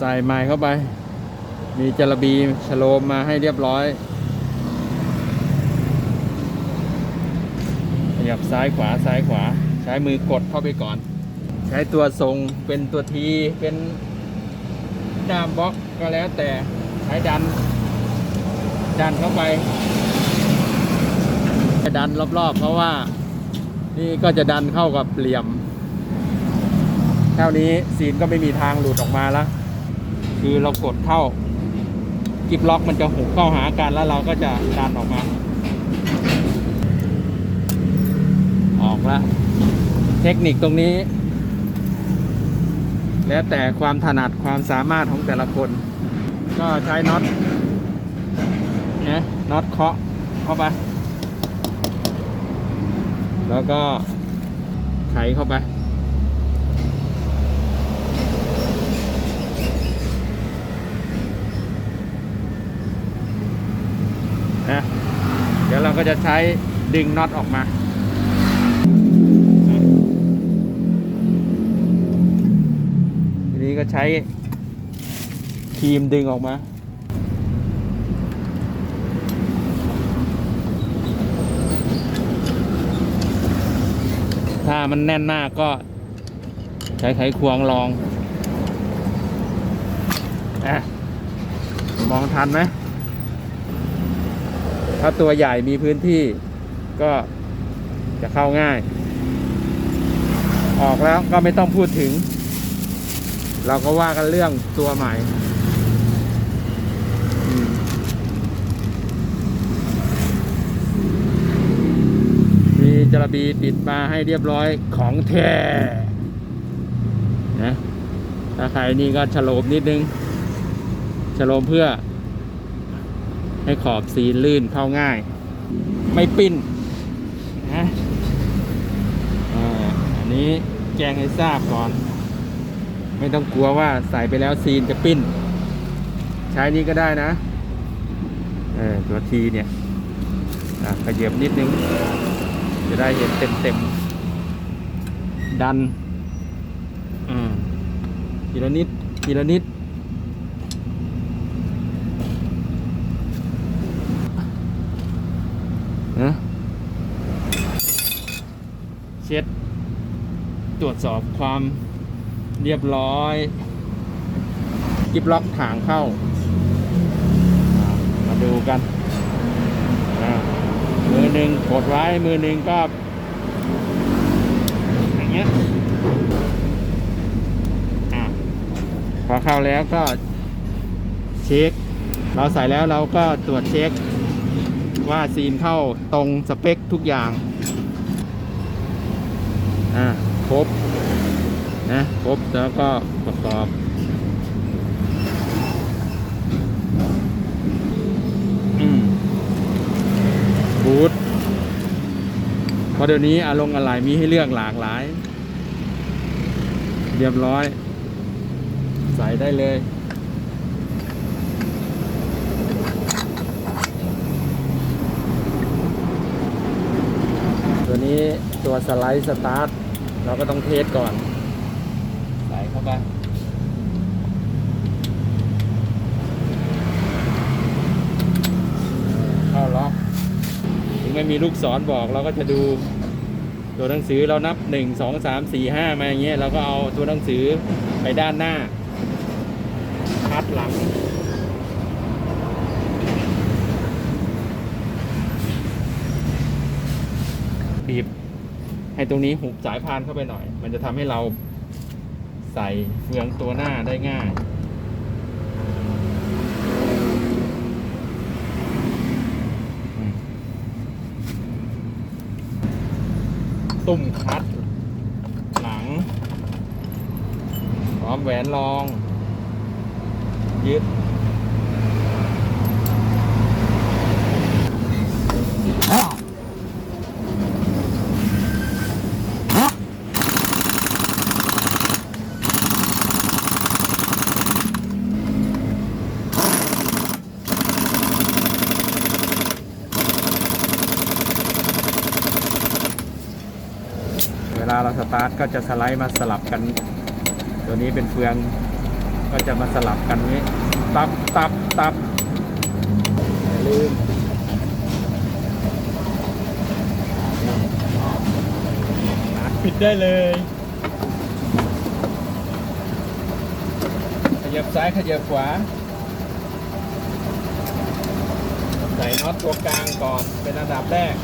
ใส่ไม้เข้าไป มีจระบีชโลมมาให้เรียบร้อย ขยับซ้ายขวาซ้ายขวา ใช้มือกดเข้าไปก่อน ใช้ตัวทรงเป็นตัวที เป็นด้ามบล็อกก็แล้วแต่ใช้ดัน ดันเข้าไปดันรอบๆ เพราะว่า นี่ก็จะดันเข้ากับเหลี่ยมเท่านี้ซีนก็ไม่มีทางหลุดออกมาแล้ว คือเรากดเข้ากิบล็อกมันจะหุบเข้าหากันแล้วเราก็จะดันออกมา ออกแล้วเทคนิคตรงนี้ แล้วแต่ความถนัดความสามารถของแต่ละคน ก็ใช้น็อตนะน็อตเคาะเข้าไป แล้วก็ไขเข้าไป นะ เดี๋ยวเรา ก็จะใช้ดึงน็อตออกมา ทีนี้ก็ใช้ครีมดึงออกมาถ้ามันแน่นมากก็ใช้ไขควงลองอะมองทันไหม ถ้าตัวใหญ่มีพื้นที่ก็จะเข้าง่าย ออกแล้วก็ไม่ต้องพูดถึง เราก็ว่ากันเรื่องตัวใหม่มมีจระบีติดมาให้เรียบร้อยของแท้นะถ้าใครนี่ก็ฉโลมนิดนึงฉโลมเพื่อ ให้ขอบซีลื่นเข้าง่าย ไม่ปิ้นนะอันนี้แจ้งให้ทราบก่อน ไม่ต้องกลัวว่าใส่ไปแล้วซีนจะปิ้น ใช้นี้ก็ได้นะเออตัวทีเนี่ยขยับนิดนึง จะได้เห็นเต็มเต็มๆดันอ่าทีละนิดทีละนิด นะเช็ด ตรวจสอบความเรียบร้อยกิบล็อกถางเข้า มาดูกันมือหนึ่งกดไว้มือหนึ่งก็อย่างเงี้ยพอเข้าแล้วก็เช็ค เราใส่แล้วเราก็ตรวจเช็ค ว่าซีนเข้าตรงสเปคทุกอย่าง อ่า ครบนะครบแล้วก็ประกอบอืมบูทเพราะเดี๋ยวนี้อารมณ์อะไรมีให้เลือกหลากหลาย เรียบร้อย ใส่ได้เลยตัวนี้ตัวสไลด์สตาร์ท เราก็ต้องเทสก่อน ใส่เข้าไปเข้าล็อกถึงไม่มีลูกศรบอกเราก็จะดูตัวหนังสือเรานับ 1 2 3 4 5 มาอย่างเงี้ยเราก็เอาตัวหนังสือไปด้านหน้าคัดหลัง ให้ตรงนี้หุบสายพานเข้าไปหน่อย มันจะทำให้เราใส่เฟืองตัวหน้าได้ง่าย ตุ่มคัด หลัง พร้อมแหวนรอง ยึด ลาเราสตาร์ทก็จะสไลด์มาสลับกัน ตัวนี้เป็นเฟืองก็จะมาสลับกันนี้ตับตับตับอย่าลืมปิดได้เลยขยับซ้ายขยับขวา ใส่น็อตตัวกลางก่อนเป็นอันดับแรก